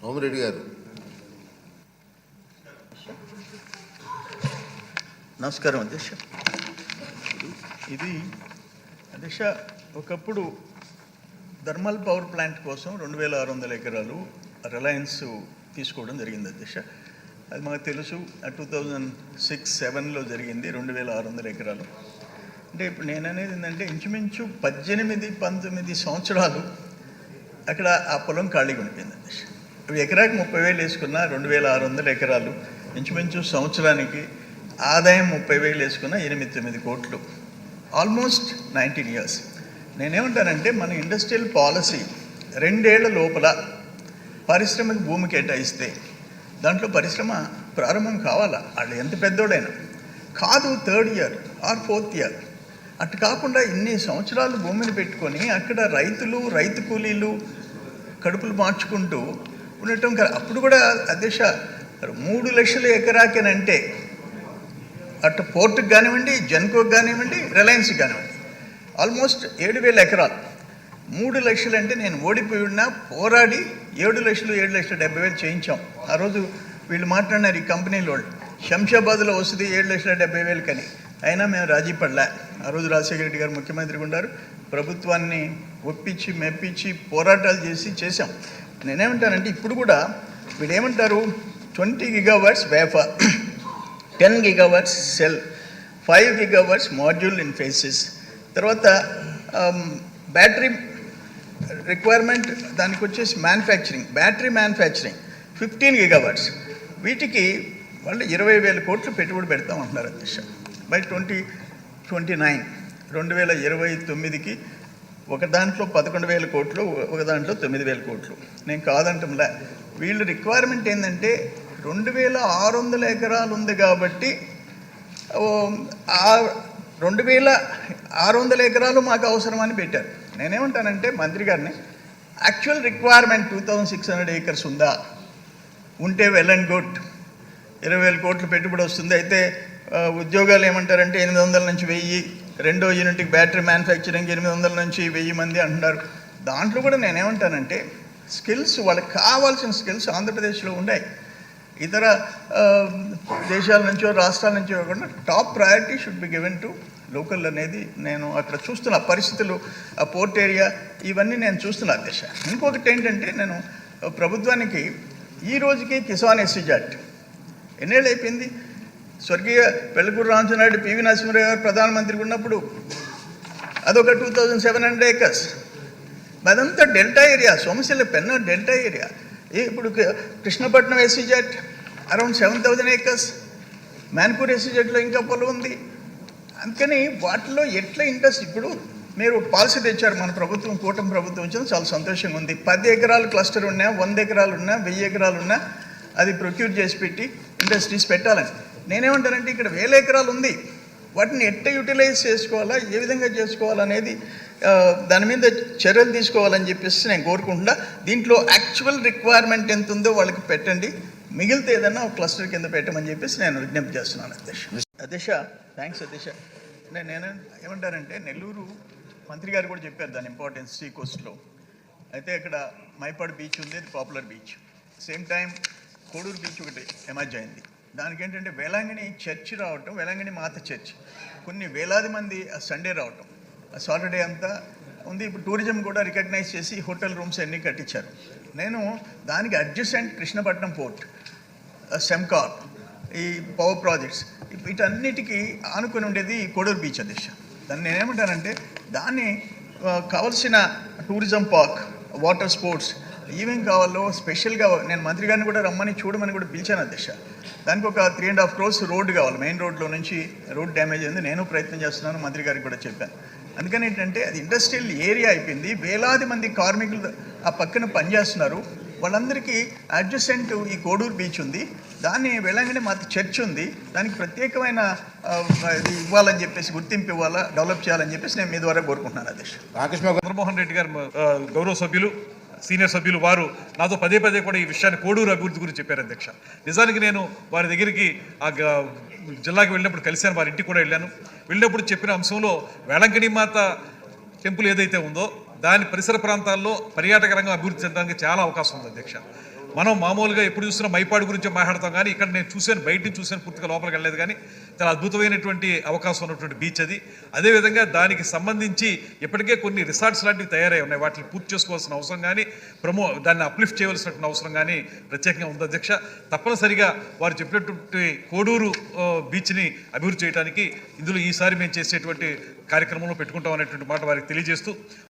సోమిరెడ్డి గారు. నమస్కారం అధ్యక్ష. ఇది అధ్యక్ష ఒకప్పుడు థర్మల్ పవర్ ప్లాంట్ కోసం రెండు వేల ఆరు వందల ఎకరాలు రిలయన్స్ తీసుకోవడం జరిగింది అధ్యక్ష. అది మాకు తెలుసు టూ థౌజండ్ సిక్స్ సెవెన్లో జరిగింది రెండు వేల ఆరు వందల ఎకరాలు. అంటే ఇప్పుడు నేను అనేది ఏంటంటే ఇంచుమించు పద్దెనిమిది పంతొమ్మిది సంవత్సరాలు అక్కడ ఆ పొలం ఖాళీగా ఉండిపోయింది అధ్యక్ష. ఎకరాకి ముప్పై వేలు వేసుకున్న రెండు వేల ఆరు వందల ఎకరాలు. ఇంచుమించు సంవత్సరానికి ఆదాయం ముప్పై వేలు వేసుకున్న ఎనిమిది తొమ్మిది కోట్లు. Almost nineteen years. నేనేమంటానంటే మన ఇండస్ట్రియల్ పాలసీ రెండేళ్ళ లోపల పరిశ్రమకు భూమి కేటాయిస్తే దాంట్లో పరిశ్రమ ప్రారంభం కావాలా? వాళ్ళు ఎంత పెద్దోడైనా కాదు third year or fourth year. అటు కాకుండా ఇన్ని సంవత్సరాలు భూమిని పెట్టుకొని అక్కడ రైతులు రైతు కూలీలు కడుపులు మార్చుకుంటూ ఉండటం కదా. అప్పుడు కూడా అధ్యక్ష మూడు లక్షల ఎకరాకేనంటే అటు పోర్టుకు కానివ్వండి జెన్కోకి కానివ్వండి రిలయన్స్కి కానివ్వండి ఆల్మోస్ట్ ఏడు వేల ఎకరాలు. మూడు లక్షలు అంటే నేను ఓడిపోయి ఉన్నా పోరాడి ఏడు లక్షలు ఏడు లక్షల డెబ్బై వేలు చేయించాం. ఆ రోజు వీళ్ళు మాట్లాడినారు ఈ కంపెనీల వాళ్ళు. శంషాబాద్లో వస్తుంది ఏడు లక్షల డెబ్బై వేలు కని. అయినా మేము రాజీ పడలే. ఆ రోజు రాజశేఖర రెడ్డి గారు ముఖ్యమంత్రిగా ఉన్నారు ప్రభుత్వాన్ని ఒప్పించి మెప్పించి పోరాటాలు చేసి చేశాం. నేనేమంటానంటే ఇప్పుడు కూడా వీళ్ళు ఏమంటారు twenty gigawatts wafer ten gigawatts cell five gigawatts module in phases. తర్వాత బ్యాటరీ రిక్వైర్మెంట్ దానికి వచ్చేసి manufacturing battery manufacturing fifteen gigawatts వీటికి వాళ్ళు ఇరవై వేల కోట్లు పెట్టుబడి పెడతాం అంటున్నారు అధ్యక్ష. బై ట్వంటీ ట్వంటీ నైన్ రెండు వేల ఇరవై తొమ్మిదికి ఒక దాంట్లో పదకొండు వేల కోట్లు ఒక దాంట్లో తొమ్మిది వేల కోట్లు. నేను కాదంటంలే వీళ్ళు రిక్వైర్మెంట్ ఏంటంటే రెండు వేల ఆరు వందల ఎకరాలు ఉంది కాబట్టి రెండు వేల ఆరు వందల ఎకరాలు మాకు అవసరమని పెట్టారు. నేనేమంటానంటే మంత్రి గారిని actual requirement two thousand six hundred acres ఉందా? ఉంటే వెల్ అండ్ గుడ్ ఇరవై వేల కోట్లు పెట్టుబడి వస్తుంది. అయితే ఉద్యోగాలు ఏమంటారంటే ఎనిమిది వందల నుంచి వెయ్యి రెండో యూనిట్కి బ్యాటరీ మ్యానుఫ్యాక్చరింగ్ ఎనిమిది వందల నుంచి వెయ్యి మంది అంటున్నారు. దాంట్లో కూడా నేనేమంటానంటే స్కిల్స్ వాళ్ళకి కావాల్సిన స్కిల్స్ ఆంధ్రప్రదేశ్లో ఉన్నాయి. ఇతర దేశాల నుంచో రాష్ట్రాల నుంచో కాకుండా top priority should be given to local అనేది నేను అక్కడ చూస్తున్న పరిస్థితులు ఆ పోర్ట్ ఏరియా ఇవన్నీ నేను చూస్తున్నా దేశ ఇంకొకటి ఏంటంటే నేను ప్రభుత్వానికి ఈ రోజుకి కిసాన్ ఎస్సీజాట్ ఎన్నేళ్ళు అయిపోయింది? స్వర్గీయ పెళ్ళకూరు రామచంద్రనాయుడు పివి నరసింహరావు గారు ప్రధానమంత్రిగా ఉన్నప్పుడు అదొక two thousand seven hundred acres అదంతా delta area Somasila Penna delta area. ఇప్పుడు Krishnapatnam SEZ around seven thousand acres మ్యాన్పూర్ ఎస్సీజెట్లో ఇంకా పొలం ఉంది. అందుకని వాటిలో ఎట్లా ఇంట్రెస్ట్ ఇప్పుడు మీరు పాలసీ తెచ్చారు మన ప్రభుత్వం కూటమి ప్రభుత్వం వచ్చింది చాలా సంతోషంగా ఉంది. పది ఎకరాలు క్లస్టర్ ఉన్నా వంద ఎకరాలు ఉన్నా వెయ్యి ఎకరాలు ఉన్నా అది ప్రొక్యూర్ చేసి పెట్టి ఇండస్ట్రీస్ పెట్టాలని. నేనేమంటానంటే ఇక్కడ వేల ఎకరాలు ఉంది. వాటిని ఎట్ట యూటిలైజ్ చేసుకోవాలా? ఏ విధంగా చేసుకోవాలనేది దాని మీద చర్యలు తీసుకోవాలని చెప్పేసి నేను కోరుకుంటున్నా. దీంట్లో యాక్చువల్ రిక్వైర్మెంట్ ఎంత ఉందో వాళ్ళకి పెట్టండి. మిగిలితే ఏదన్నా ఒక క్లస్టర్ కింద పెట్టమని చెప్పేసి నేను విజ్ఞప్తి చేస్తున్నాను అధ్యక్ష. అధ్యక్ష థ్యాంక్స్ అధ్యక్ష. నేను నేను నెల్లూరు మంత్రి గారు కూడా చెప్పారు దాని ఇంపార్టెన్స్ సీ కోస్ట్లో అయితే ఇక్కడ మైపాడు బీచ్ ఉంది అది popular beach same time Koduru beach ఒకటి ఎమర్జ్ అయింది. దానికి ఏంటంటే వేలాంగిణి చర్చ్ రావటం వేలాంగిణి మాత చర్చ్. కొన్ని వేలాది మంది ఆ సండే రావటం. ఆ సాటర్డే అంతా ఉంది. ఇప్పుడు టూరిజం కూడా రికగ్నైజ్ చేసి హోటల్ రూమ్స్ అన్నీ కట్టించారు. నేను దానికి అడ్జసెంట్ కృష్ణపట్నం పోర్ట్ సెమ్కార్ ఈ పవర్ ప్రాజెక్ట్స్ వీటన్నిటికీ ఆనుకొని ఉండేది కోడూరు బీచ్ అధ్యక్ష. దాన్ని నేనేమంటానంటే దాన్ని కావలసిన టూరిజం పార్క్ వాటర్ స్పోర్ట్స్ ఏమేం కావాలో స్పెషల్గా నేను మంత్రి గారిని కూడా రమ్మని చూడమని కూడా పిలిచాను అధ్యక్ష. దానికి ఒక three and half crores road కావాలి. మెయిన్ రోడ్లో నుంచి రోడ్ డ్యామేజ్ అయింది. నేను ప్రయత్నం చేస్తున్నాను మంత్రి గారికి కూడా చెప్పాను. అందుకని ఏంటంటే అది ఇండస్ట్రియల్ ఏరియా అయిపోయింది. వేలాది మంది కార్మికులు ఆ పక్కన పనిచేస్తున్నారు. వాళ్ళందరికీ అడ్జసెంట్ ఈ కోడూరు బీచ్ ఉంది. దాన్ని వెళ్ళంగానే మాకు చర్చ్ ఉంది. దానికి ప్రత్యేకమైన ఇది ఇవ్వాలని చెప్పేసి గుర్తింపు ఇవ్వాలా డెవలప్ చేయాలని చెప్పేసి నేను మీ ద్వారా కోరుకుంటున్నాను అధ్యక్ష. గారు చంద్రమోహన్ రెడ్డి గారు గౌరవ సభ్యులు. సీనియర్ సభ్యులు వారు నాతో పదే పదే కూడా ఈ విషయాన్ని కోడూరు అభివృద్ధి గురించి చెప్పారు అధ్యక్ష. నిజానికి నేను వారి దగ్గరికి ఆ జిల్లాకి వెళ్ళినప్పుడు కలిశాను వారి ఇంటికి కూడా వెళ్ళాను. వెళ్ళినప్పుడు చెప్పిన అంశంలో వేళంకని మాత టెంపుల్ ఏదైతే ఉందో దాని పరిసర ప్రాంతాల్లో పర్యాటక రంగం అభివృద్ధి చెందడానికి చాలా అవకాశం ఉంది అధ్యక్ష. మనం మామూలుగా ఎప్పుడు చూసినా మైపాడు గురించి మాట్లాడతాం కానీ ఇక్కడ నేను చూశాను బయట చూశాను పూర్తిగా లోపలికి వెళ్ళలేదు కానీ చాలా అద్భుతమైనటువంటి అవకాశం ఉన్నటువంటి బీచ్ అది. అదేవిధంగా దానికి సంబంధించి ఇప్పటికే కొన్ని రిసార్ట్స్ లాంటివి తయారై ఉన్నాయి. వాటిని పూర్తి చేసుకోవాల్సిన అవసరం కానీ ప్రమో దాన్ని అప్లిఫ్ట్ చేయవలసినటువంటి అవసరం కానీ ప్రత్యేకంగా ఉంది అధ్యక్ష. తప్పనిసరిగా వారు చెప్పినటువంటి కోడూరు బీచ్ని అభివృద్ధి చేయడానికి ఇందులో ఈసారి మేము చేసేటువంటి కార్యక్రమంలో పెట్టుకుంటాం అనేటువంటి మాట వారికి తెలియజేస్తూ